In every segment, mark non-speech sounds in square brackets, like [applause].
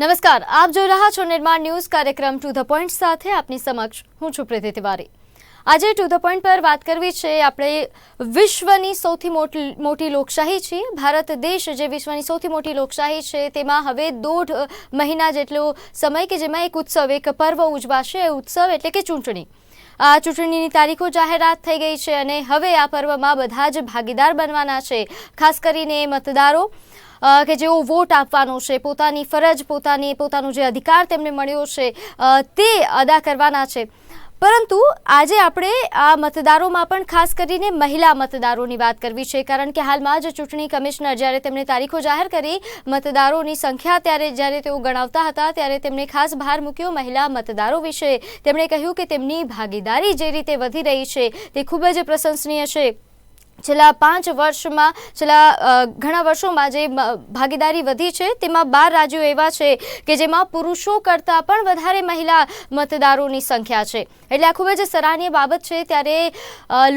નમસ્કાર, આપ જોઈ રહ્યા છો નિર્માણ ન્યૂઝ કાર્યક્રમ ટુ ધ પોઈન્ટ સાથે આપની સમક્ષ હું છું પ્રીતિ તિવારી. આજે ટુ ધ પોઈન્ટ પર વાત કરવી છે, આપણે વિશ્વની સૌથી મોટી મોટી લોકશાહી છે, ભારત દેશ જે વિશ્વની સૌથી મોટી લોકશાહી છે, તેમાં હવે દોઢ મહિના જેટલો સમય કે જેમાં એક ઉત્સવ, એક પર્વ ઉજવાશે, એ ઉત્સવ એટલે કે ચૂંટણી. આ ચૂંટણીની તારીખો જાહેરાત થઈ ગઈ છે અને હવે આ પર્વમાં બધા જ ભાગીદાર બનવાના છે, ખાસ કરીને મતદારો. કે જેઓ વોટ આપવાનો છે, પોતાની ફરજ, પોતાની, પોતાનો જે અધિકાર તેમને મળ્યો છે તે અદા કરવાના છે. પરંતુ આજે આપણે આ મતદારોમાં પણ ખાસ કરીને મહિલા મતદારોની વાત કરવી છે, કારણ કે હાલમાં જ ચૂંટણી કમિશનર જ્યારે તેમણે તારીખો જાહેર કરી, મતદારોની સંખ્યા ત્યારે જ્યારે તેઓ ગણાવતા હતા, ત્યારે તેમણે ખાસ ભાર મૂક્યો મહિલા મતદારો વિશે. તેમણે કહ્યું કે તેમની ભાગીદારી જે રીતે વધી રહી છે, તે ખૂબ જ પ્રશંસનીય છે. છેલ્લા પાંચ વર્ષમાં, છેલ્લા ઘણા વર્ષોમાં જે ભાગીદારી વધી છે, તેમાં બાર રાજ્યો એવા છે કે જેમાં પુરુષો કરતાં પણ વધારે મહિલા મતદારોની સંખ્યા છે. એટલે આ ખૂબ જ સરાહનીય બાબત છે. ત્યારે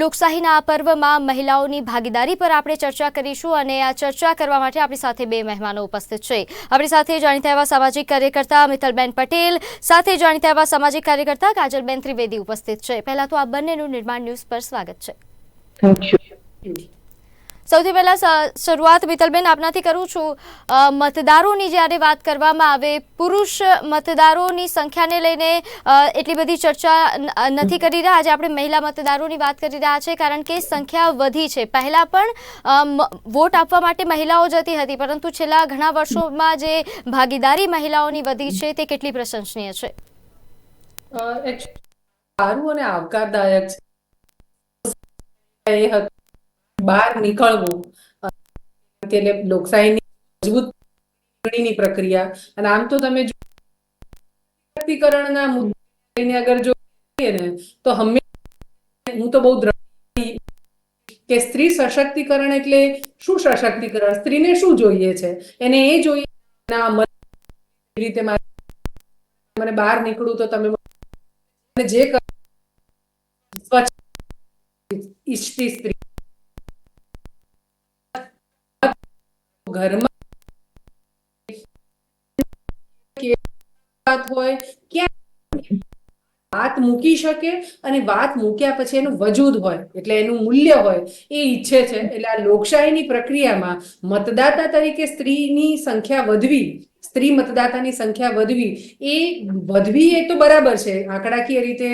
લોકશાહીના આ પર્વમાં મહિલાઓની ભાગીદારી પર આપણે ચર્ચા કરીશું અને આ ચર્ચા કરવા માટે આપણી સાથે બે મહેમાનો ઉપસ્થિત છે. આપણી સાથે જાણીતા એવા સામાજિક કાર્યકર્તા મિત્તલબેન પટેલ, સાથે જાણીતા એવા સામાજિક કાર્યકર્તા કાજલબેન ત્રિવેદી ઉપસ્થિત છે. પહેલાં તો આ બંનેનું નિર્માણ ન્યૂઝ પર સ્વાગત છે. થેન્ક યુ સૌથી પહેલા શરૂઆત મિતલબેન આપનાથી કરું છું. મતદારોની જ્યારે વાત કરવામાં આવે, પુરુષ મતદારોની સંખ્યાને લઈને એટલી બધી ચર્ચા નથી કરી રહ્યા. આજે આપણે મહિલા મતદારોની વાત કરી રહ્યા છે, કારણ કે સંખ્યા વધી છે. પહેલાં પણ વોટ આપવા માટે મહિલાઓ જતી હતી પરંતુ છેલ્લા ઘણા વર્ષોમાં જે ભાગીદારી મહિલાઓની વધી છે, તે કેટલી પ્રશંસનીય છે? સારું અને આવકારદાયક છે. બહાર નીકળવું. એટલે લોકશાહીની મજબૂત ચૂંટણીની પ્રક્રિયા. અને આમ તો તમે સશક્તિકરણના મુદ્દે અગર જો ને, તો હંમેશા હું તો બહુ દ્રઢ કે સ્ત્રી સશક્તિકરણ એટલે શું સશક્તિકરણ? સ્ત્રીને શું જોઈએ છે? એને એ જોઈએ ના રીતે મને બહાર નીકળું તો તમે જે ઈચ્છતી સ્ત્રી. ઘરમાં હોય વાત મૂકી શકે અને વાત મૂક્યા પછી એનું વજૂદ હોય, એટલે એનું મૂલ્ય હોય, એ ઈચ્છે છે. એટલે આ લોકશાહીની પ્રક્રિયામાં મતદાતા તરીકે સ્ત્રીની સંખ્યા વધવી સ્ત્રી મતદાતાની સંખ્યા વધવી, એ વધવી એ તો બરાબર છે. આંકડાકીય રીતે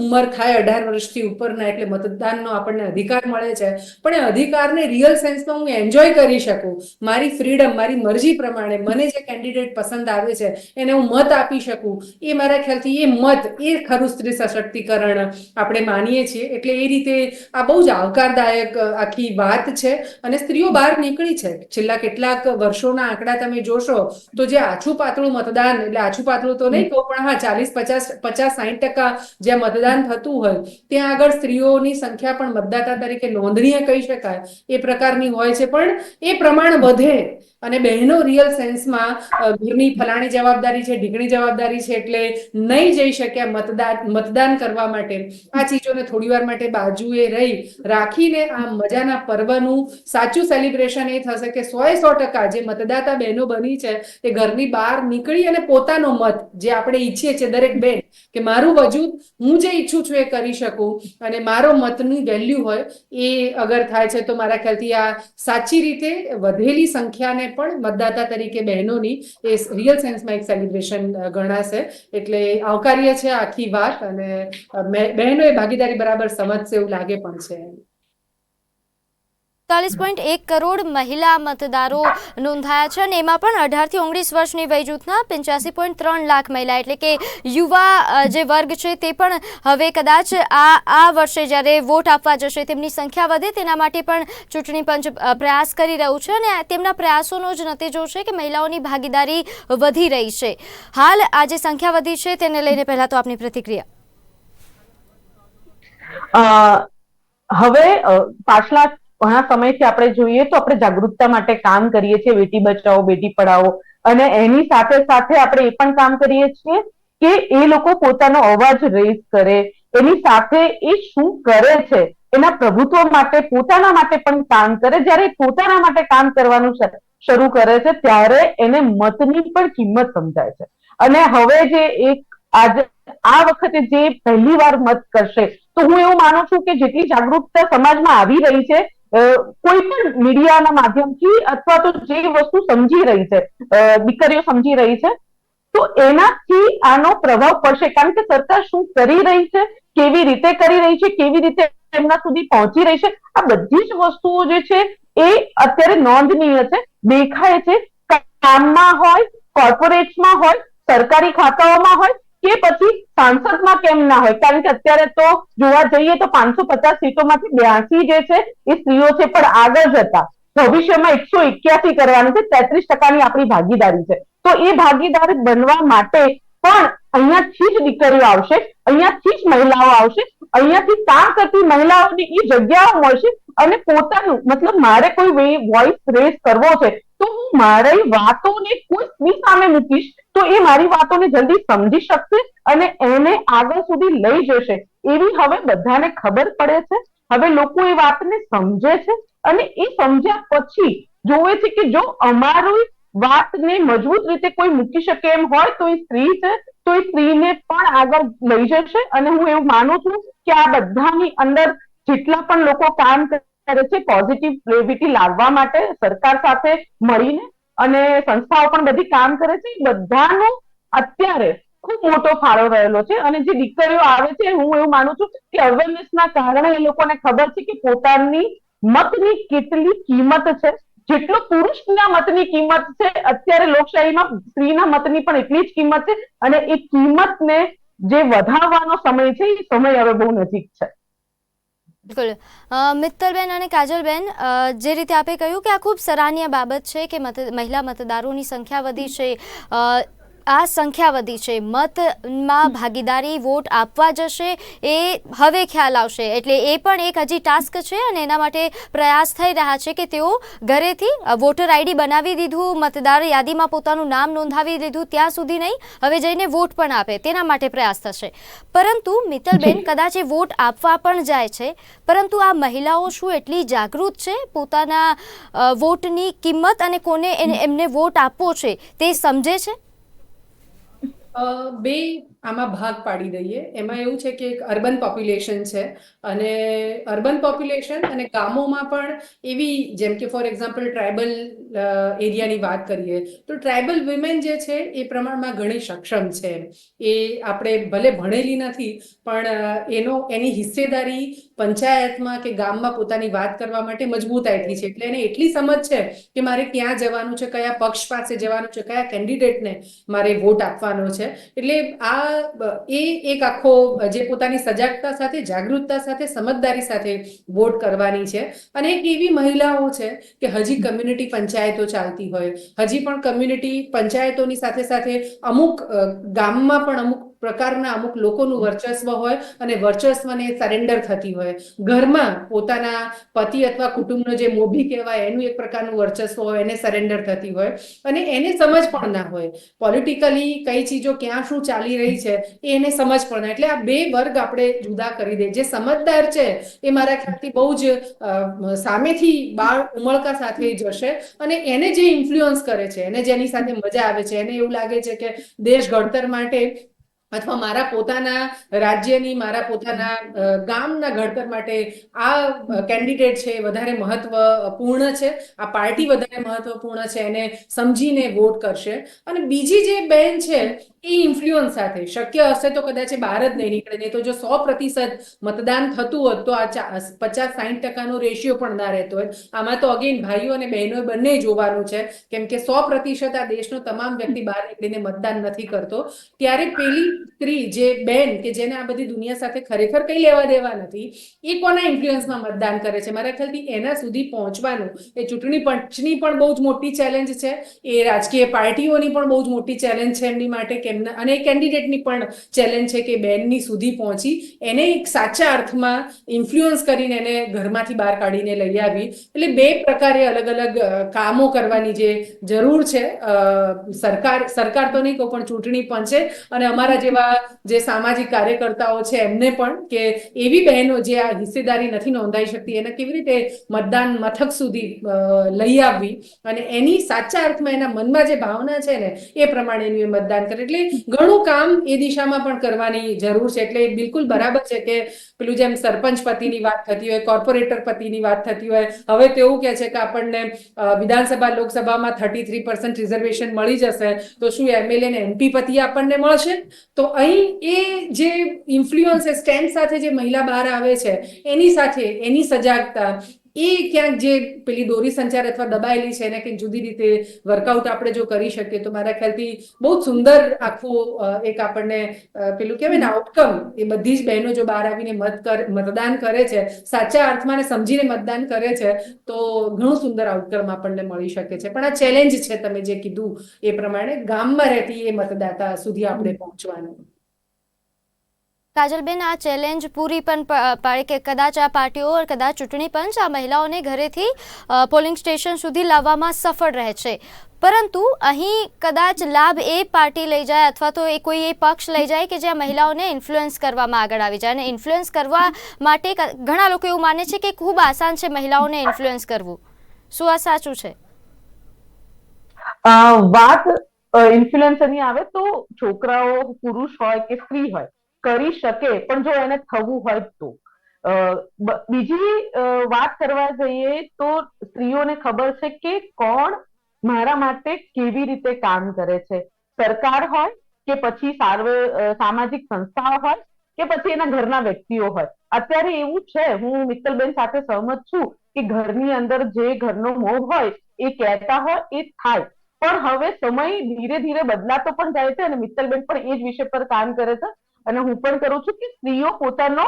ઉંમર થાય અઢાર વર્ષથી ઉપરના એટલે મતદાનનો આપણને અધિકાર મળે છે. પણ એ અધિકારને રિયલ સેન્સમાં હું એન્જોય કરી શકું. મારી ફ્રીડમ મારી મરજી પ્રમાણે મને જે કેન્ડિડેટ પસંદ આવે છે, એને હું મત આપી શકું. એ મારા ખ્યાલથી એ મત, એ ખરું સ્ત્રી સશક્તિકરણ આપણે માનીએ છીએ. એટલે એ રીતે આ બહુ જ આવકારદાયક આખી વાત છે અને સ્ત્રીઓ બહાર નીકળી છે. છેલ્લા કેટલાક વર્ષોના આંકડા તમે જોશો તો જે આછું પાતળું મતદાન, એટલે આછું પાતળું તો નહીં કહું, પણ હા, ચાલીસ, પચાસ પચાસ, સાહીઠ ટકા જે મતદાન થતું હોય, ત્યાં આગળ સ્ત્રીઓની સંખ્યા પણ મતદાતા તરીકે નોંધનીય કહી શકાય. એ પ્રકારની હોય છે, પણ એ પ્રમાણ વધે. અને બહેનો રિયલ સેન્સમાં ઘરની ફલાણી જવાબદારી છે ઢીકણી જવાબદારી છે એટલે નહીં જઈ શક્યા મતદાન મતદાન કરવા માટે. આ ચીજોને થોડી વાર માટે બાજુએ રહી, રાખીને આ મજાના પર્વનું સાચું સેલિબ્રેશન એ થશે કે સો એ સો ટકા જે મતદાતા બહેનો બની છે એ ઘરની બહાર નીકળી અને પોતાનો મત જે આપણે ઈચ્છીએ છીએ દરેક બેન, કે મારું વજૂદ હું જે ઈચ્છું છું એ કરી શકું. અને મારો મતની વેલ્યુ હોય એ અગર થાય છે તો મારા ખ્યાલથી આ સાચી રીતે વધેલી સંખ્યાને પણ મતદાતા તરીકે બહેનોની એ રિયલ સેન્સમાં એક સેલિબ્રેશન ગણાશે. એટલે આવકાર્ય છે આખી વાત અને બહેનો એ ભાગીદારી બરાબર સમજશે એવું લાગે પણ છે. ચાલીસ પોઈન્ટ એક કરોડ મહિલા મતદારો નોંધાયા છે અને એમાં પણ અઢારથી ઓગણીસ વર્ષની વય જૂથના પંચ્યાસી પોઈન્ટ ત્રણ લાખ મહિલા, એટલે કે યુવા જે વર્ગ છે તે પણ હવે કદાચ આ આ વર્ષે જ્યારે વોટ આપવા જશે, તેમની સંખ્યા વધે તેના માટે પણ ચૂંટણી પંચ પ્રયાસ કરી રહ્યું છે અને તેમના પ્રયાસોનો જ નતીજો છે કે મહિલાઓની ભાગીદારી વધી રહી છે. હાલ આ જે સંખ્યા વધી છે તેને લઈને પહેલા તો આપની પ્રતિક્રિયા. હવે પાછલા ઘણા સમયથી આપણે જોઈએ તો આપણે જાગૃતતા માટે કામ કરીએ છીએ, બેટી બચાવો, બેટી પઢાઓ અને એની સાથે સાથે આપણે એ પણ કામ કરીએ છીએ કે એ લોકો પોતાનો અવાજ રેઝ કરે. એની સાથે એ શું કરે છે? એના પ્રભુત્વ માટે, પોતાના માટે પણ કામ કરે. જ્યારે પોતાના માટે કામ કરવાનું શરૂ કરે છે, ત્યારે એને મતની પણ કિંમત સમજાય છે. અને હવે જે એક આજે, આ વખતે જે પહેલી વાર મત કરશે, તો હું એવું માનું છું કે જેટલી જાગૃતતા સમાજમાં આવી રહી છે કોઈ પણ મીડિયાના માધ્યમથી અથવા તો જે વસ્તુ સમજી રહી છે દીકરીઓ સમજી રહી છે, તો એનાથી આનો પ્રભાવ પડશે. કારણ કે સરકાર શું કરી રહી છે, કેવી રીતે કરી રહી છે, કેવી રીતે એમના સુધી પહોંચી રહી છે, આ બધી જ વસ્તુઓ જે છે એ અત્યારે નોંધનીય છે, દેખાય છે. કામમાં હોય, કોર્પોરેટમાં હોય, સરકારી ખાતાઓમાં હોય કે પછી સાંસદમાં કેમ ના હોય? કારણ કે અત્યારે તો જોવા જઈએ તો પાંચસો પચાસ સીટોમાંથી બ્યાસી જે છે, એ સ્ત્રીઓ છે, પણ આગળ જતા. ભવિષ્યમાં એકસો એક્યાસી કરવાનું છે, તેત્રીસ ટકાની આપણી ભાગીદારી છે. તો એ ભાગીદારી બનવા માટે પણ અહીંયાથી જ દીકરીઓ આવશે, અહીંયાથી જ મહિલાઓ આવશે, અહીંયાથી કામ કરતી મહિલાઓની એ જગ્યાઓ મળશે અને પોતાનું, મતલબ મારે કોઈ વોઇસ રેઝ કરવો છે, તો હું મારી વાતોને કોઈ સામે મૂકીશ, તો એ મારી વાતોને જલ્દી સમજી શકશે અને એને આગળ સુધી લઈ જશે. એવી હવે બધાને ખબર પડે છે, હવે લોકો એ વાતને સમજે છે અને એ સમજ્યા પછી જોવે છે કે જો અમારું વાતને મજબૂત રીતે કોઈ મૂકી શકે એમ હોય તો એ સ્ત્રી છે, તો એ સ્ત્રીને પણ આગળ લઈ જશે અને હું એવું માનું છું કે આ બધાની અંદર જેટલા પણ લોકો કામ કરે છે પોઝિટિવ ગ્રેવિટી લાવવા માટે સરકાર સાથે મળીને અને સંસ્થાઓ પણ બધી કામ કરે છે બધાનો અત્યારે ખૂબ મોટો ફાળો રહેલો છે અને જે દીકરીઓ આવે છે, હું એવું માનું છું કે અવેરનેસના કારણે એ લોકોને ખબર છે કે પોતાની મતની કેટલી કિંમત છે. જેટલો પુરુષના મતની કિંમત છે, અત્યારે લોકશાહીમાં સ્ત્રીના મતની પણ એટલી જ કિંમત છે અને એ કિંમતને જે વધારવાનો સમય છે, એ સમય હવે બહુ નજીક છે. બિલકુલ. મિત્તલબેન અને કાજલબેન જે રીતે આપે કહ્યું કે આ ખૂબ સરાહનીય બાબત છે કે મહિલા મતદારોની સંખ્યા વધી છે આ સંખ્યા વધી છે. મતમાં ભાગીદારી વોટ આપવા જશે એ હવે ખ્યાલ આવશે. એટલે એ પણ એક હજી ટાસ્ક છે અને એના માટે પ્રયાસ થઈ રહ્યા છે કે તેઓ ઘરેથી વોટર આઈડી બનાવી દીધું મતદાર યાદીમાં પોતાનું નામ નોંધાવી દીધું ત્યાં સુધી નહીં હવે જઈને વોટ પણ આપે. તેના માટે પ્રયાસ થશે. પરંતુ મિત્તલબેન કદાચ એ વોટ આપવા પણ જાય છે. પરંતુ આ મહિલાઓ શું એટલી જાગૃત છે? પોતાના વોટની કિંમત અને કોને એને- એમને વોટ આપવો છે તે સમજે છે? બે આમાં ભાગ પાડી દઈએ. એમાં એવું છે કે એક અર્બન પોપ્યુલેશન છે અને અર્બન પોપ્યુલેશન અને ગામોમાં પણ એવી જેમ કે ફોર એક્ઝામ્પલ ટ્રાઇબલ એરિયાની વાત કરીએ, તો ટ્રાઇબલ વિમેન જે છે એ પ્રમાણમાં ઘણી સક્ષમ છે. એ આપણે ભલે ભણેલી નથી, પણ એનો, એની હિસ્સેદારી પંચાયતમાં કે ગામમાં પોતાની વાત કરવા માટે મજબૂતાઈથી છે. એટલે એને એટલી સમજ છે કે મારે ક્યાં જવાનું છે, કયા પક્ષ પાસે જવાનું છે, કયા કેન્ડિડેટને મારે વોટ આપવાનો છે. એટલે આ એ એક આખો જે પોતાની સજાગતા સાથે, જાગૃતતા સાથે, સમજદારી સાથે વોટ કરવાની છે. અને એક એવી મહિલાઓ છે કે હજી કમ્યુનિટી પંચાયતો ચાલતી હોય. હજી પણ કમ્યુનિટી પંચાયતોની સાથે સાથે અમુક ગામમાં પણ અમુક પ્રકારના અમુક લોકોનું વર્ચસ્વ હોય અને વર્ચસ્વને સરેન્ડર થતી હોય. ઘરમાં પોતાના પતિ અથવા કુટુંબનો જે મોભી કહેવાય, એનું એક પ્રકારનું વર્ચસ્વ હોય, એને સરેન્ડર થતી હોય. અને એને સમજ પણ ના હોય. પોલિટિકલી કઈ ચીજો ક્યાં શું ચાલી રહી છે, એ એને સમજ પણ ના. એટલે આ બે વર્ગ આપણે જુદા કરી દે. જે સમજદાર છે, એ મારા ખ્યાલથી બહુ જ સામેથી બાળ ઉમળકા સાથે જશે અને એને જે ઇન્ફ્લુઅન્સ કરે છે, એને જેની સાથે મજા આવે છે, એને એવું લાગે છે કે દેશ ઘડતર માટે અથવા મારા પોતાના રાજ્યની, મારા પોતાના ગામના ઘડતર માટે આ કેન્ડિડેટ છે વધારે મહત્વપૂર્ણ છે. આ પાર્ટી વધારે મહત્વપૂર્ણ છે, એને સમજીને વોટ કરશે. અને બીજી જે બેન છે એ ઇન્ફ્લુઅન્સ સાથે. શક્ય હશે તો કદાચ બહાર જ નહીં નીકળે. નહીં તો જો સો પ્રતિશત મતદાન થતું હોત, તો આ પચાસ સાઠ ટકાનો રેશિયો પણ ના રહેતો હોય આમાં તો અગેન ભાઈઓ અને બહેનો બંને જોવાનું છે. કેમ કે સો પ્રતિશત આ દેશનો તમામ વ્યક્તિ બહાર નીકળીને મતદાન નથી કરતો. ત્યારે પેલી સ્ત્રી જે બેન કે જેને આ બધી દુનિયા સાથે ખરેખર કંઈ લેવા દેવા નથી, એ કોના ઇન્ફ્લુઅન્સમાં મતદાન કરે છે? મારા ખ્યાલથી એના સુધી પહોંચવાનું. એ ચૂંટણી પંચની પણ બહુ જ મોટી ચેલેન્જ છે. એ રાજકીય પાર્ટીઓની પણ બહુ જ મોટી ચેલેન્જ છે એમની માટે. કે એમના અને કેન્ડિડેટની પણ ચેલેન્જ છે કે બેનની સુધી પહોંચી. એને એક સાચા અર્થમાં ઇન્ફ્લુઅન્સ કરીને એને ઘરમાંથી બહાર કાઢીને લઈ આવી. એટલે બે પ્રકારે અલગ અલગ કામો કરવાની જે જરૂર છે. સરકાર સરકાર તો નહીં કહું પણ ચૂંટણી પંચે અને અમારા જેવા જે સામાજિક કાર્યકર્તાઓ છે, એમને પણ કે એવી બહેનો જે આ હિસ્સેદારી નથી નોંધાઈ શકતી, એને કેવી રીતે મતદાન મથક સુધી લઈ આવવી? અને એની સાચા અર્થમાં એના મનમાં જે ભાવના છે ને, એ પ્રમાણે એનું એ મતદાન કરે. એટલે ઘણું કામ એ દિશામાં પણ કરવાની જરૂર છે. એટલે બિલકુલ બરાબર છે કે પેલું જેમ સરપંચ પતિની વાત થતી હોય, કોર્પોરેટર પતિની વાત થતી હોય, હવે તો એવું કહે છે કે આપણને વિધાનસભા, લોકસભામાં થર્ટી થ્રી પર્સન્ટ રિઝર્વેશન મળી જશે, તો શું એમએલએ ને એમપી પતિ આપણને મળશે? તો અહીં એ જે ઇન્ફ્લુઅન્સ સ્ટેન્ડ સાથે જે મહિલા બહાર આવે છે, એની સાથે એની સજાગતા એ ક્યાંક જે પેલી દોરી સંચાર અથવા દબાયેલી છે એને કંઈક જુદી રીતે વર્કઆઉટ આપણે જો કરી શકીએ તો મારા ખ્યાલથી બહુ સુંદર આખું એક આપણને પેલું કહેવાય ને આઉટકમ એ બધી જ બહેનો જો બહાર આવીને મત કર, મતદાન કરે છે, સાચા અર્થમાં ને સમજીને મતદાન કરે છે, તો ઘણું સુંદર આઉટકમ આપણને મળી શકે છે. પણ આ ચેલેન્જ છે તમે જે કીધું એ પ્રમાણે ગામમાં રહેતી એ મતદાતા સુધી આપણે પહોંચવાનું. કાજલબેન, આ ચેલેન્જ પૂરી પણ પાડે કે કદાચ આ પાર્ટીઓ કદાચ ચૂંટણી પંચ આ મહિલાઓને ઘરેથી પોલિંગ સ્ટેશન સુધી લાવવામાં સફળ રહે છે. પરંતુ અહીં કદાચ લાભ એ પાર્ટી લઈ જાય અથવા તો એ કોઈ એ પક્ષ લઈ જાય કે જ્યાં મહિલાઓને ઇન્ફ્લુઅન્સ કરવામાં આગળ આવી જાય. અને ઇન્ફ્લુઅન્સ કરવા માટે ઘણા લોકો એવું માને છે કે ખૂબ આસાન છે મહિલાઓને ઇન્ફ્લુઅન્સ કરવું. શું આ સાચું છે? વાત ઇન્ફ્લુએન્સરની આવે તો છોકરાઓ, પુરુષ હોય કે સ્ત્રી હોય કરી શકે, પણ જો એને થવું હોય તો. બીજી વાત કરવા જઈએ તો સ્ત્રીઓને ખબર છે કે કોણ મારા માટે કેવી રીતે કામ કરે છે. સરકાર હોય કે પછી સાર્વ સામાજિક સંસ્થાઓ હોય કે પછી એના ઘરના વ્યક્તિઓ હોય. અત્યારે એવું છે, હું મિત્તલબેન સાથે સહમત છું કે ઘરની અંદર જે ઘરનો મોહ હોય એ કહેતા હોય એ થાય. પણ હવે સમય ધીરે ધીરે બદલાતો પણ જાય છે અને મિત્તલબેન પણ એ જ વિષય પર કામ કરે છે. અને હું પણ કરું છું કે સ્ત્રીઓ પોતાનો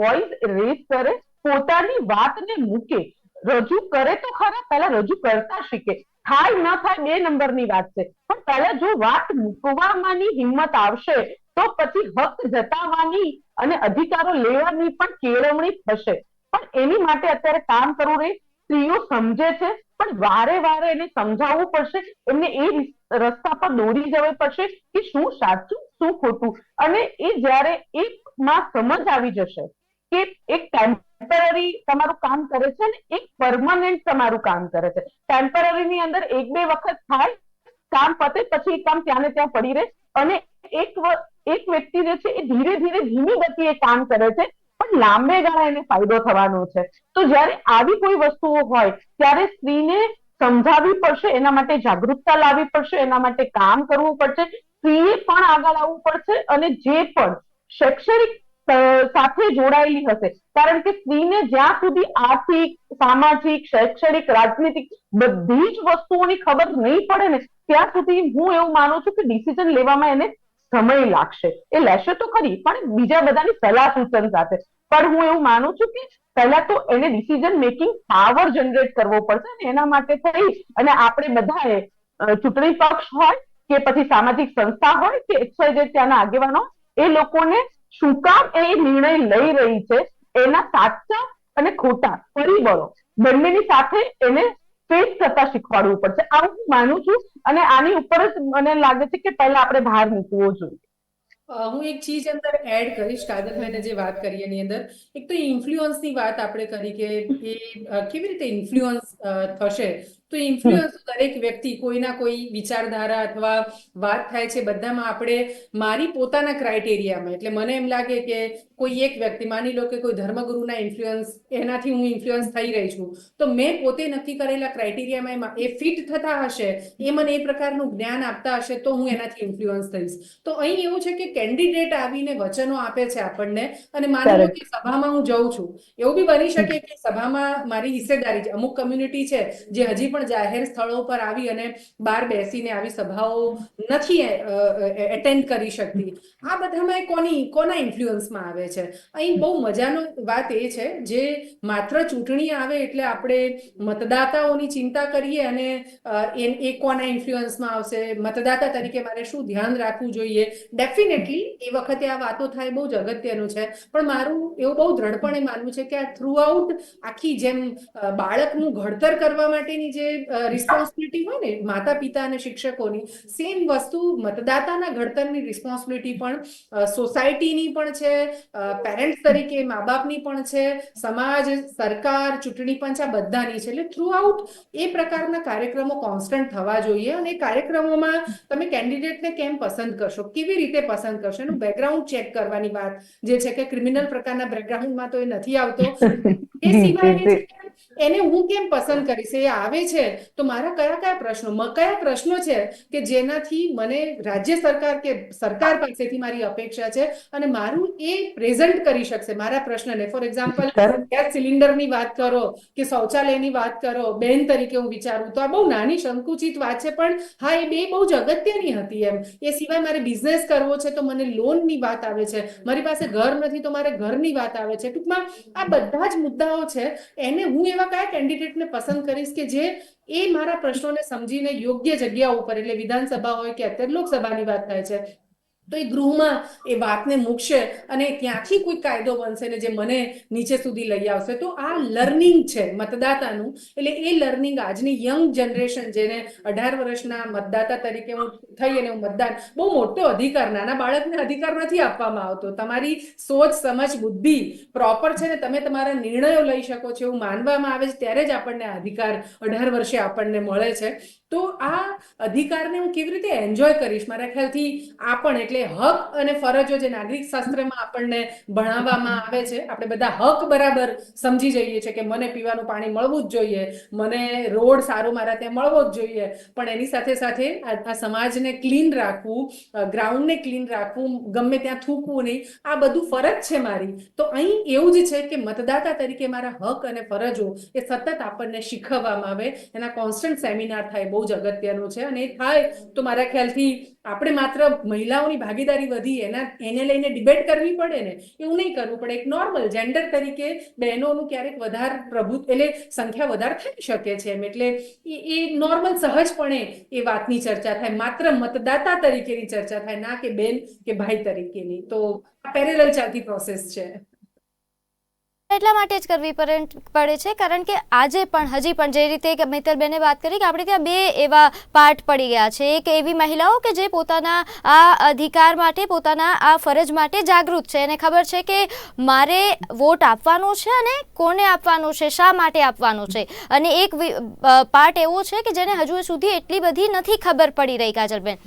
વોઇસ રેઝ કરે, પોતાની વાતને મૂકે. રજૂ કરે તો ખરા, પહેલા રજૂ કરતા શીખે. થાય, ન થાય, બે નંબરની વાત છે. પણ પહેલા જો વાત મૂકવામાંની હિંમત આવશે, તો પછી હક જતાવાની અને અધિકારો લેવાની પણ કેળવણી થશે. પણ એની માટે અત્યારે કામ કરવું રહે સ્ત્રીઓ સમજે છે, પણ વારે વારે એને સમજાવવું પડશે. એમને એ રસ્તા પર દોરી જવું પડશે કે શું સાચું શું ખોટું? અને એ જ્યારે એક માં સમજ આવી જશે કે એક ટેમ્પરરી તમારું કામ કરે છે ને એક પરમાનન્ટ તમારું કામ કરે છે. ટેમ્પરરી ની અંદર એક બે વખત થાય, કામ પતે, પછી એ કામ ત્યાં ને ત્યાં પડી રહે અને એક એક વ્યક્તિ જે છે એ ધીરે ધીરે ધીમી ગતિએ કામ કરે છે, પણ લાંબે ગાળે એને ફાયદો થવાનો છે. તો જ્યારે આવી કોઈ વસ્તુઓ હોય, ત્યારે સ્ત્રીને સમજાવવી પડશે, એના માટે જાગૃતતા લાવવી પડશે, એના માટે કામ કરવું પડશે સ્ત્રીએ પણ આગળ આવવું પડશે અને જે પણ શૈક્ષણિક સાથે જોડાયેલી હશે. કારણ કે સ્ત્રીને જ્યાં સુધી આર્થિક, સામાજિક, શૈક્ષણિક, રાજનીતિક બધી જ વસ્તુઓની ખબર નહીં પડે ને, ત્યાં સુધી હું એવું માનું છું કે ડિસિઝન લેવામાં એને સમય લાગશે. એ લેશે તો ખરી, પણ બીજા બધાની સલાહ સૂચન સાથે. પણ હું એવું માનું છું કે પહેલા તો એને ડિસિઝન મેકિંગ પાવર જનરેટ કરવો પડશે અને એના માટે થઈ. અને આપણે બધાએ ચૂંટણી પક્ષ હોય કે પછી સામાજિક સંસ્થા હોય કે એક્સવાયઝેડ ત્યાંના આગેવાનો, એ લોકોને શું કામ એ નિર્ણય લઈ રહી છે, એના સાચા અને ખોટા પરિબળો બંનેની સાથે એને ફેસ કરતા શીખવાડવું પડશે. આવું હું માનું છું અને આની ઉપર જ મને લાગે છે કે પહેલા આપણે બહાર મૂકવો જોઈએ. હું એક ચીજ અંદર એડ કરીશ, કાદરભાઈને જે વાત કરી એની અંદર. એક તો ઇન્ફ્લુઅન્સની વાત આપણે કરી કે એ કેવી રીતે ઇન્ફ્લુઅન્સ થશે? તો ઇન્ફ્લુઅન્સ દરેક વ્યક્તિ કોઈના કોઈ વિચારધારા અથવા વાત થાય છે બધામાં આપણે મારી પોતાના ક્રાઇટેરિયામાં એટલે મને એમ લાગે કે કોઈ એક વ્યક્તિ માની લો કે કોઈ ધર્મગુરુના ઇન્ફ્લુઅન્સ એનાથી હું ઇન્ફ્લુઅન્સ થઈ રહી છું તો મેં પોતે નક્કી કરેલા ક્રાઇટેરિયામાં એ ફિટ થતા હશે એ મને એ પ્રકારનું જ્ઞાન આપતા હશે તો હું એનાથી ઇન્ફ્લુઅન્સ થઈશ. તો અહીં એવું છે કે કેન્ડિડેટ આવીને વચનો આપે છે આપણને અને માની લો કે સભામાં હું જઉં છું. એવું બી બની શકે કે સભામાં મારી હિસ્સેદારી છે અમુક કમ્યુનિટી છે જે હજી પણ જાહેર સ્થળો પર આવી અને બહાર બેસીને આવી સભાઓ નથી એટેન્ડ કરી શકતી. આ બધામાં કોની, કોના ઇન્ફ્લુઅન્સમાં આવે છે? અહીં બહુ મજાનો વાત એ છે જે માત્ર ચૂંટણી આવે એટલે આપણે મતદાતાઓની ચિંતા કરીએ અને એ કોના ઇન્ફ્લુઅન્સમાં આવશે? મતદાતા તરીકે મારે શું ધ્યાન રાખવું જોઈએ? ડેફિનેટલી એ વખતે આ વાતો થાય બહુ જ અગત્યનું છે. પણ મારું એવું બહુ દ્રઢપણે માનવું છે કે આ થ્રુઆઉટ આખી જેમ બાળકનું ઘડતર કરવા માટેની જે રિસ્પોન્સિબિલિટી હોય ને માતા પિતા અને શિક્ષકોની સેમ વસ્તુ મતદાતાના ઘડતરની રિસ્પોન્સિબિલિટી પણ સોસાયટીની પણ છે પેરેન્ટ્સ તરીકે મા બાપની પણ છે સમાજ સરકાર ચૂંટણી પંચ આ બધાની છે. એટલે થ્રુઆઉટ એ પ્રકારના કાર્યક્રમો કોન્સ્ટન્ટ થવા જોઈએ અને એ કાર્યક્રમોમાં તમે કેન્ડિડેટને કેમ પસંદ કરશો? કેવી રીતે પસંદ કરશો? એનું બેકગ્રાઉન્ડ ચેક કરવાની વાત જે છે કે ક્રિમિનલ પ્રકારના બેકગ્રાઉન્ડમાં તો એ નથી આવતો. [laughs] એ સિવાય એને હું કેમ પસંદ કરીશ? એ આવે છે તો મારા કયા કયા પ્રશ્નો? મ- કયા પ્રશ્નો છે કે જેનાથી મને રાજ્ય સરકાર કે સરકાર પાસેથી મારી અપેક્ષા છે અને મારું એ પ્રેઝન્ટ કરી શકશે મારા પ્રશ્નને? ફોર એક્ઝામ્પલ ગેસ સિલિન્ડરની વાત કરો કે શૌચાલયની વાત કરો બેન તરીકે હું વિચારું તો આ બહુ નાની સંકુચિત વાત છે પણ હા એ બે બહુ જ અગત્યની હતી એમ. એ સિવાય મારે બિઝનેસ કરવો છે તો મને લોનની વાત આવે છે. મારી પાસે ઘર નથી તો મારે ઘરની વાત આવે છે. ટૂંકમાં આ બધા જ મુદ્દાઓ છે. એને હું એવા કયા કેન્ડિડેટને પસંદ કરીશ કે જે એ મારા પ્રશ્નોને સમજીને યોગ્ય જગ્યા ઉપર, એટલે વિધાનસભા હોય કે અત્યારે લોકસભાની વાત થાય છે તો એ ગૃહમાં એ વાતને મૂકશે અને ત્યાંથી કોઈ કાયદો બનશે ને જે મને નીચે સુધી લઈ આવશે. તો આ લર્નિંગ છે મતદાતાનું. એટલે એ લર્નિંગ આજની યંગ જનરેશન જેને અઢાર વર્ષના મતદાતા તરીકે હું થઈ અને હું મતદાન બહુ મોટો અધિકાર, નાના બાળકને અધિકાર નથી આપવામાં આવતો. તમારી સોચ, સમજ, બુદ્ધિ પ્રોપર છે ને તમે તમારા નિર્ણયો લઈ શકો છો એવું માનવામાં આવે છે, ત્યારે જ આપણને અધિકાર અઢાર વર્ષે આપણને મળે છે. તો આ અધિકારને હું કેવી રીતે એન્જોય કરીશ? મારા ખ્યાલથી આ પણ એટલે હક અને ફરજો જે નાગરિક શાસ્ત્રમાં આપણને ભણાવવામાં આવે છે, આપણે બધા હક બરાબર સમજી જઈએ છીએ કે મને પીવાનું પાણી મળવું જ જોઈએ, મને રોડ સારો મારા ત્યાં મળવો જ જોઈએ, પણ એની સાથે સાથે આ આ સમાજને ક્લીન રાખવું ગ્રાઉન્ડને ક્લીન રાખવું, ગમે ત્યાં થૂકવું નહીં, આ બધું ફરજ છે મારી. તો અહીં એવું જ છે કે મતદાતા તરીકે મારા હક અને ફરજો એ સતત આપણને શીખવવામાં આવે. એના કોન્સ્ટન્ટ સેમિનાર થાય બહુ જ અગત્યનું છે. અને એ થાય તો મારા ખ્યાલથી આપણે માત્ર મહિલાઓની ભાગીદારી વધી, એના, એને લઈને ડિબેટ કરવી પડે ને, એવું નહીં કરવું પડે. એક નોર્મલ જેન્ડર તરીકે બહેનોનું ક્યારેક વધારે પ્રભુ એટલે સંખ્યા વધારે થઈ શકે છે એમ. એટલે એ નોર્મલ સહજપણે એ વાતની ચર્ચા થાય. માત્ર મતદાતા તરીકેની ચર્ચા થાય, ના કે બેન કે ભાઈ તરીકેની. તો પેરેલલ ચાલતી પ્રોસેસ છે. એટલા માટે જ કરવી પડે છે, કારણ કે આજે પણ, હજી પણ જે રીતે મિત્તલબેને વાત કરી કે આપણે ત્યાં બે એવા પાર્ટ પડી ગયા છે, એક એવી મહિલાઓ કે જે પોતાના આ અધિકાર માટે, પોતાના આ ફરજ માટે જાગૃત છે. એને ખબર છે કે મારે વોટ આપવાનો છે અને કોને આપવાનો છે, શા માટે આપવાનો છે? અને એક પાર્ટ એવો છે કે જેને હજુ સુધી એટલી બધી નથી ખબર પડી રહી, કાજલબેન.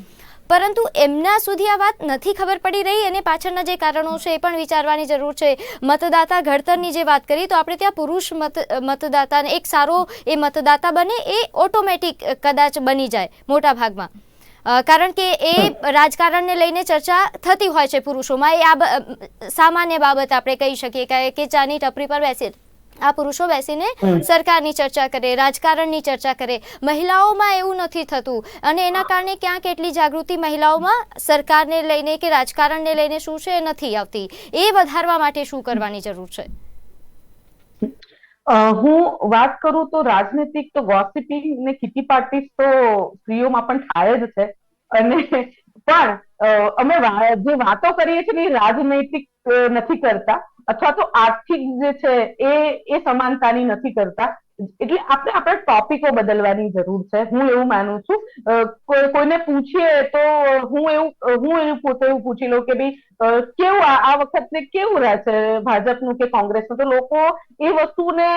પરંતુ એમના સુધી આ વાત નથી ખબર પડી રહી અને પાછળના જે કારણો છે એ પણ વિચારવાની જરૂર છે. મતદાતા ઘડતરની જે વાત કરી તો આપણે ત્યાં પુરુષ મત, મતદાતાને, એક સારો એ મતદાતા બને એ ઓટોમેટિક કદાચ બની જાય મોટા ભાગમાં કારણ કે એ રાજકારણને લઈને ચર્ચા થતી હોય છે પુરુષોમાં. એ આ સામાન્ય બાબત આપણે કહી શકીએ કે ચાની ટપરી પર બેસી આ પુરુષો બેસીને સરકારની ચર્ચા કરે રાજકારણની ચર્ચા કરે. મહિલાઓમાં એવું નથી થતું. અને એના કારણે ક્યાંક એટલી જાગૃતિ મહિલાઓમાં સરકારને લઈને કે રાજકારણને લઈને શું છે એ નથી આવતી. એ વધારવા માટે શું કરવાની જરૂર છે? હું વાત કરું તો રાજનીતિક તો ગોસિપિંગ ને કિટી પાર્ટીસ તો સ્ત્રીઓમાં પણ થાય જ છે. અને પણ અમે જે વાતો કરીએ છીએ એ રાજનૈતિક નથી કરતા. અથવા તો આર્થિક જે છે એ એ સમાનતાની નથી કરતા. એટલે આપણે આપણા ટોપિકો બદલવાની જરૂર છે. હું એવું માનું છું. કોઈને પૂછીએ તો હું એવું હું એવું પોતે એવું પૂછી લઉં કે ભાઈ કેવું આ વખતે કેવું રહેશે ભાજપનું કે કોંગ્રેસનું? તો લોકો એ વસ્તુને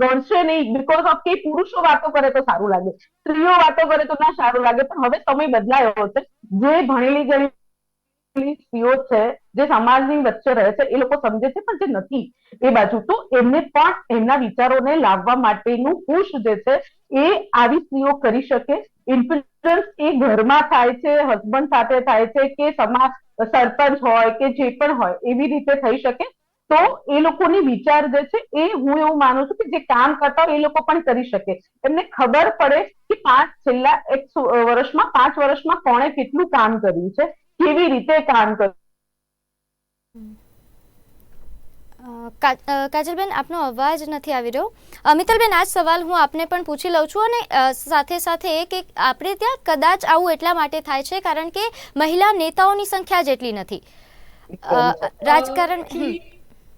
ગણશે નહીં. બિકોઝ ઓફ કે પુરુષો વાતો કરે તો સારું લાગે. સ્ત્રીઓ વાતો કરે તો ના સારું લાગે. પણ હવે સમય બદલાયો છે. જે ભણેલી ગણેલી સ્ત્રીઓ છે, જે સમાજની વચ્ચે રહે છે, એ લોકો સમજે છે, પણ જે નથી. એ બાજુ તો એમને પણ એમના વિચારોને લાવવા માટેનું પુશ જે છે, એ આવી સ્ત્રીઓ કરી શકે. ઇન્ફ્લુઅન્સ એ ઘરમાં થાય છે હસબન્ડ સાથે થાય છે, કે સમાજ, સરપંચ હોય, કે જે પણ હોય, એવી રીતે થઈ શકે. તો એ લોકોની વિચાર જે છે, એ હું એવું માનું છું કે જે કામ કરતા હોય એ લોકો પણ કરી શકે. એમને ખબર પડે કે પાંચ છેલ્લા એક વર્ષમાં, પાંચ વર્ષમાં કોણે કેટલું કામ કર્યું છે. કેવી રીતે કામ કર્યું અ, કા- અ, કાજલબેન આપનો અવાજ નથી આવી રહ્યો. અમિતલબેન મિત્તલબેન આ સવાલ હું આપને પણ પૂછી લઉં છું અને સાથે સાથે સાથે કે આપણે ત્યાં કદાચ આવું એટલા માટે થાય છે કારણ કે મહિલા નેતાઓની સંખ્યા જેટલી નથી. રાજકારણ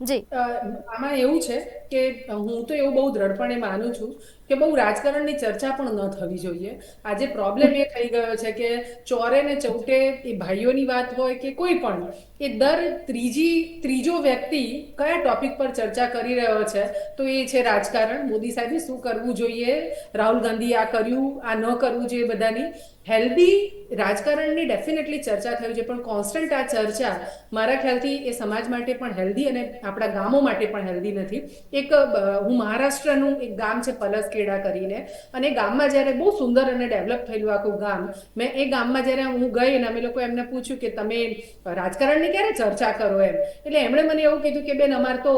જી. આમાં એવું છે કે હું તો એવું બહુ દ્રઢપણે માનું છું કે બહુ રાજકારણની ચર્ચા પણ ન થવી જોઈએ. આજે પ્રોબ્લેમ એ થઈ ગયો છે કે ચોરે ને ચૌટે એ ભાઈઓની વાત હોય કે કોઈ પણ, એ દર ત્રીજી, ત્રીજો વ્યક્તિ કયા ટોપિક પર ચર્ચા કરી રહ્યો છે, તો એ છે રાજકારણ. મોદી સાહેબે શું કરવું જોઈએ? રાહુલ ગાંધી આ કર્યું, આ ન કરવું જોઈએ બધાની. હેલ્ધી રાજકારણની ડેફિનેટલી ચર્ચા થવી છે પણ કોન્સ્ટન્ટ આ ચર્ચા મારા ખ્યાલથી એ સમાજ માટે પણ હેલ્ધી અને આપણા ગામો માટે પણ હેલ્ધી નથી. એક હું મહારાષ્ટ્રનું એક ગામ છે પલસખેડા કરીને. અને ગામમાં જ્યારે બહુ સુંદર અને ડેવલપ થયેલું આખું ગામ, મેં એ ગામમાં જ્યારે હું ગઈ અને અમે લોકો એમને પૂછ્યું કે તમે રાજકારણની ક્યારે ચર્ચા કરો એમ. એટલે એમણે મને એવું કીધું કે, બેન, અમારે તો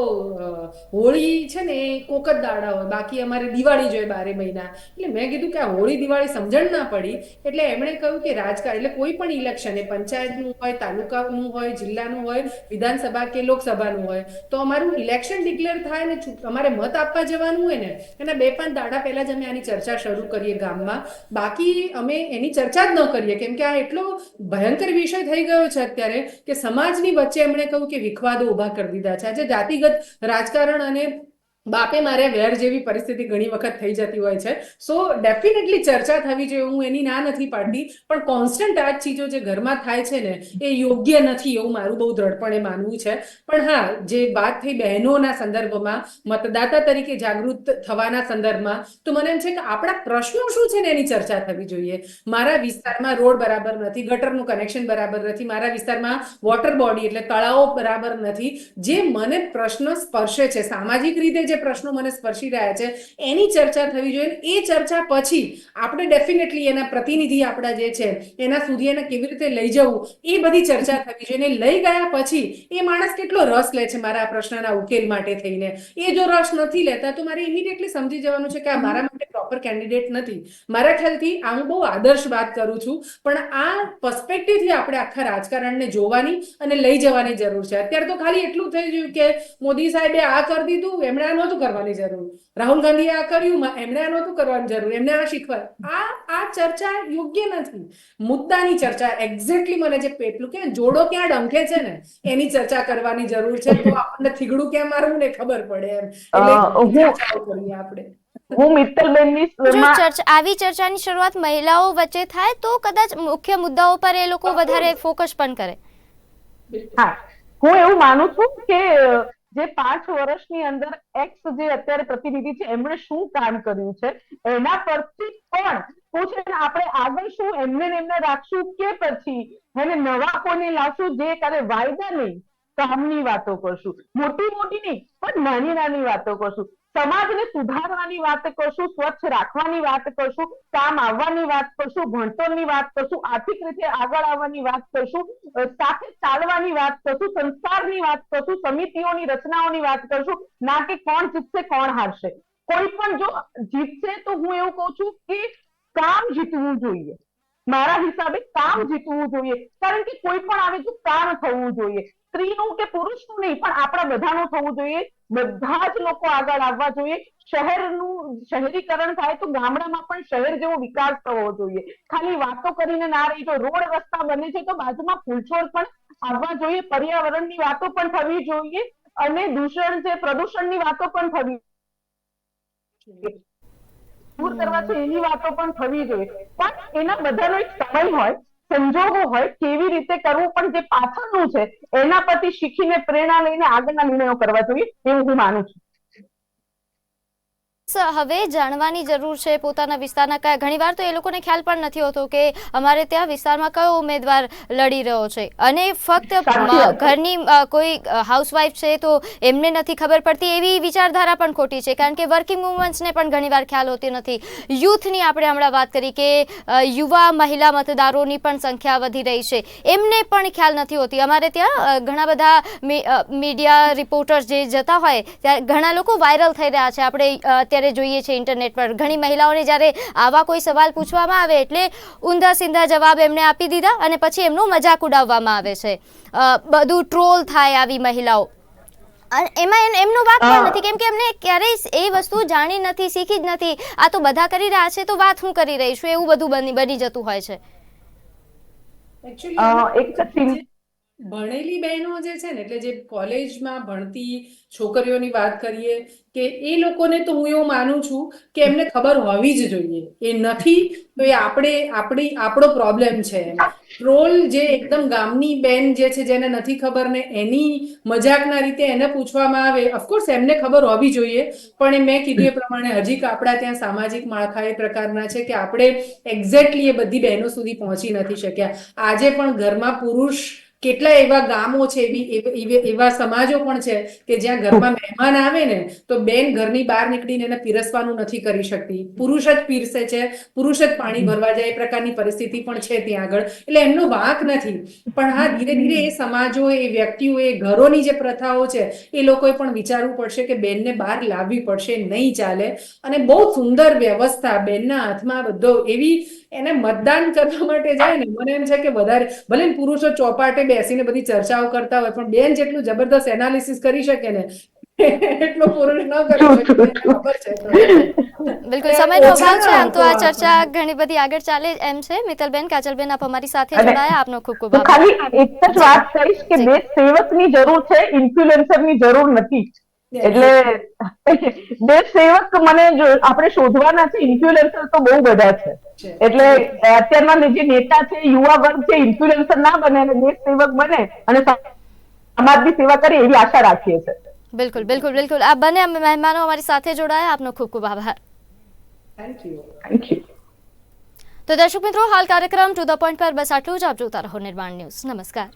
હોળી છે ને, એ કોક જ દાડા હોય. બાકી અમારે દિવાળી જોઈએ બારે મહિના. એટલે મેં કીધું કે આ હોળી, દિવાળી સમજણ ના પડી. એટલે એમણે કહ્યું કે રાજકારણ એટલે કોઈ પણ ઇલેક્શન એ પંચાયતનું હોય, તાલુકાનું હોય, જિલ્લાનું હોય, વિધાનસભા કે લોકસભાનું હોય, તો અમારું ઇલેક્શન ડિક્લેર થાય ને અમારે મત આપવા જવાનું હોય ને, એના બે પાંચ દાડા પહેલા જ અમે આની ચર્ચા શરૂ કરીએ ગામમાં. બાકી અમે એની ચર્ચા જ ન કરીએ, કેમ કે આ એટલો ભયંકર વિષય થઈ ગયો છે અત્યારે કે સમાજની વચ્ચે એમણે કહ્યું કે વિખવાદો ઊભા કરી દીધા છે. આજે જાતિગત રાજકારણ અને બાપે મારે વેર જેવી પરિસ્થિતિ ઘણી વખત થઈ જતી હોય છે. સો ડેફિનેટલી ચર્ચા થવી જોઈએ, હું એની ના નથી પાડતી. પણ કોન્સ્ટન્ટ આ ચીજો જે ઘરમાં થાય છે ને, એ યોગ્ય નથી એવું મારું બહુ દ્રઢપણે માનવું છે. પણ હા, જે વાત થઈ બહેનોના સંદર્ભમાં, મતદાતા તરીકે જાગૃત થવાના સંદર્ભમાં, તો મને એમ છે કે આપણા પ્રશ્નો શું છે ને એની ચર્ચા થવી જોઈએ? મારા વિસ્તારમાં રોડ બરાબર નથી, ગટરનું કનેક્શન બરાબર નથી, મારા વિસ્તારમાં વોટર બોડી એટલે તળાવો બરાબર નથી. જે મને પ્રશ્ન સ્પર્શે છે, સામાજિક રીતે જે પ્રશ્નો મને સ્પર્શી રહ્યા છે. એની ચર્ચા થવી જોઈએ એ ચર્ચા પછી આપણે ડેફિનેટલી એના પ્રતિનિધિ આપણા જે છે, એના સુધી એને કેવી રીતે લઈ જવું, એ બધી ચર્ચા થવી જોઈએ લઈ ગયા પછી એ માણસ કેટલો રસ લે છે મારા આ પ્રશ્નના ઉકેલ માટે થઈને. એ જો રસ નથી લેતા તો મારે ઇમિડિયેટલી સમજી જવાનું છે કે આ મારા માટે પ્રોપર કેન્ડિડેટ નથી. મારા ખ્યાલથી આ હું બહુ આદર્શ વાત કરું છું, પણ આ પર્સ્પેક્ટિવથી આપણે આખા રાજકારણને જોવાની અને લઈ જવાની જરૂર છે. અત્યારે તો ખાલી એટલું થઈ ગયું કે મોદી સાહેબે આ કરી દીધું, એમણે આ નહોતું કરવાની જરૂર. રાહુલ ગાંધીએ આ કર્યું એમણે આ નહોતું કરવાની જરૂર. એમને આ શીખવા આ આ ચર્ચા યોગ્ય નથી. મુદ્દાની ચર્ચા એક્ઝેક્ટલી મને જે પેટલું કે જોડો ક્યાં ડંખે છે ને એની ચર્ચા કરવાની જરૂર છે. તો આપણને થીગડું ક્યાં મારવું ને ખબર પડે એમ. એટલે કરીએ આપણે. હું મિત્તલબેનની ચર્ચા આવી ચર્ચાની શરૂઆત મહિલાઓ વચ્ચે થાય તો કદાચ મુખ્ય મુદ્દાઓ પર એ લોકો વધારે ફોકસ પણ કરે. હા. હું એવું માનું છું કે જે પાંચ વર્ષની અંદર એક્સ જે અત્યારે પ્રતિનિધિ છે, એમણે શું કામ કર્યું છે? એના પરથી પણ પૂછે ને આપણે આગળ શું એમને એમને રાખશું કે પછી? એને નવા કોને લાવશું? જે ક્યારે વાયદા નહીં કામની વાતો કરશું. મોટી મોટી નહીં, પણ નાની નાની વાતો કરશું. સમાજને સુધારવાની વાત કરશું, સ્વચ્છ રાખવાની વાત કરશું, કામ આવવાની વાત કરશું, ભણતરની વાત કરશું, આર્થિક રીતે આગળ આવવાની વાત કરશું સાથે ચાલવાની વાત કરશું, સંસ્કારની વાત કરશું, સમિતિઓની રચનાઓની વાત કરશું, ના કે કોણ જીતશે, કોણ હારશે. કોઈ પણ જો જીતશે તો હું એવું કહું છું કે કામ જીતવું જોઈએ. મારા હિસાબે કામ જીતવું જોઈએ. કારણ કે કોઈ પણ આવે તો કામ થવું જોઈએ. સ્ત્રીનું કે પુરુષનું નહીં, પણ આપણા બધાનું થવું જોઈએ. બધા જ લોકો આગળ આવવા જોઈએ. શહેરનું, શહેરીકરણ થાય તો ગામડામાં પણ શહેર જેવો વિકાસ થવો જોઈએ. ખાલી વાતો કરીને ના રહી જો રોડ રસ્તા બને છે તો બાજુમાં ફૂલછોડ પણ આવવા જોઈએ. પર્યાવરણની વાતો પણ થવી જોઈએ. અને દૂષણ છે, પ્રદૂષણની વાતો પણ થવી દૂર કરવા છે એની વાતો પણ થવી જોઈએ. પણ એના બધાનો એક સમય હોય, સંજોગો હોય, કેવી રીતે કરવું, પણ જે પાછળનું છે, એના પરથી શીખીને પ્રેરણા લઈને આગળના નિર્ણયો કરવા જોઈએ એવું હું માનું છું. હવે જાણવાની જરૂર છે પોતાના વિસ્તારના કયા? ઘણીવાર તો એ લોકોને ખ્યાલ પણ નથી હોતો કે અમારે ત્યાં વિસ્તારમાં કયો ઉમેદવાર લડી રહ્યો છે. અને ફક્ત. ઘરની કોઈ હાઉસવાઈફ છે તો એમને નથી ખબર પડતી એવી વિચારધારા પણ ખોટી છે. કારણ કે વર્કિંગ વુમન્સને પણ ઘણીવાર ખ્યાલ હોતી નથી. યુથની આપણે હમણાં વાત કરી કે યુવા મહિલા મતદારોની પણ સંખ્યા વધી રહી છે. એમને પણ ખ્યાલ નથી હોતી. અમારે ત્યાં ઘણા બધા મીડિયા રિપોર્ટર્સ જે જતા હોય ત્યાં ઘણા લોકો વાયરલ થઈ રહ્યા છે. આપણે અત્યારે જોઈએ છે ઇન્ટરનેટ પર. ઘણી મહિલાઓને જ્યારે આવા કોઈ સવાલ પૂછવામાં આવે એટલે ઊંધા સીધા જવાબ એમને આપી દીધા અને પછી એમનો મજાક ઉડાવવામાં આવે છે. બધું ટ્રોલ થાય આવી મહિલાઓ. એમાં એમ- એમનો વાક પણ નથી. કેમ કે એમને ક્યારેય એ વસ્તુ જાણી નથી શીખી જ નથી. આ તો બધા કરી રહ્યા છે તો વાત હું કરી રહી છું? એવું બધું બની બની જતું હોય છે. એક ભણેલી બહેનો જે છે ને, એટલે જે કોલેજમાં ભણતી છોકરીઓની વાત કરીએ કે એ લોકોને તો હું એવું માનું છું કે એમને ખબર હોવી જ જોઈએ. એ નથી તો એ આપણે, આપણી, આપણો પ્રોબ્લેમ છે ટ્રોલ જે એકદમ ગામની બેન જે છે, જેને નથી ખબર ને, એની મજાકના રીતે એને પૂછવામાં આવે ઓફકોર્સ એમને ખબર હોવી જોઈએ. પણ મેં કીધું એ પ્રમાણે હજી આપણા ત્યાં સામાજિક માળખા એ પ્રકારના છે કે આપણે એક્ઝેક્ટલી એ બધી બહેનો સુધી પહોંચી નથી શક્યા. આજે પણ ઘરમાં પુરુષ કેટલા એવા ગામો છે એવી, એવ- સમાજો પણ છે કે જ્યાં ઘરમાં મહેમાન આવે ને, તો બેન ઘરની બહાર નીકળીને એને પીરસવાનું નથી કરી શકતી. પુરુષ જ પીરસે છે, પુરુષ જ પાણી ભરવા જાય, એ પ્રકારની પરિસ્થિતિ પણ છે ત્યાં આગળ. એટલે એમનો વાંક નથી. પણ હા, ધીરે ધીરે એ સમાજો એ વ્યક્તિઓ એ ઘરોની જે પ્રથાઓ છે, એ લોકોએ પણ વિચારવું પડશે કે બેનને બહાર લાવવી પડશે, નહીં ચાલે. અને બહુ સુંદર વ્યવસ્થા બેનના હાથમાં બધો એવી એને મતદાન કરવા માટે જાય ને મને એમ છે કે વધારે ભલે પુરુષો ચોપાટે બેસીને બધી ચર્ચાઓ કરતા હોય પણ બેન જેટલું જબરદસ્ત એનાલિસિસ કરી શકે ને એટલો પુરુષ ન કરી ખબર છે. બિલકુલ સમયનો અભાવ છે આમ તો આ ચર્ચા ઘણી બધી આગળ ચાલે એમ છે. મિતલબેન કાજલબેન આપ અમારી સાથે જોડાયા. આપનો ખૂબ ખૂબ આભાર. ખાલી એક જ વાત કહીશ કે. દેશ સેવકની જરૂર છે ઇન્ફ્લુએન્સરની જરૂર નથી. એટલે દેશ સેવક મને જો આપણે શોધવાના છે ઇન્ફ્લુએન્સર તો બહુ બધા છે. છે. એટલે અત્યારના જે નેતા છે યુવા વર્ગ છે ઇન્ફ્લુએન્સર ના બને અને દેશ સેવક બને અને સમાજની સેવા કરે એવી આશા રાખીએ છીએ બિલકુલ બિલકુલ બિલકુલ. આ બંને મહેમાનો અમારી સાથે જોડાયા. આપનો ખૂબ ખૂબ આભાર. થેન્ક યુ થેન્ક યુ તો દર્શક મિત્રો હાલ કાર્યક્રમ ટુ ધ પોઈન્ટ પર બસ આટલું જ. આપ જોતા રહો નિર્માણ ન્યૂઝ. નમસ્કાર.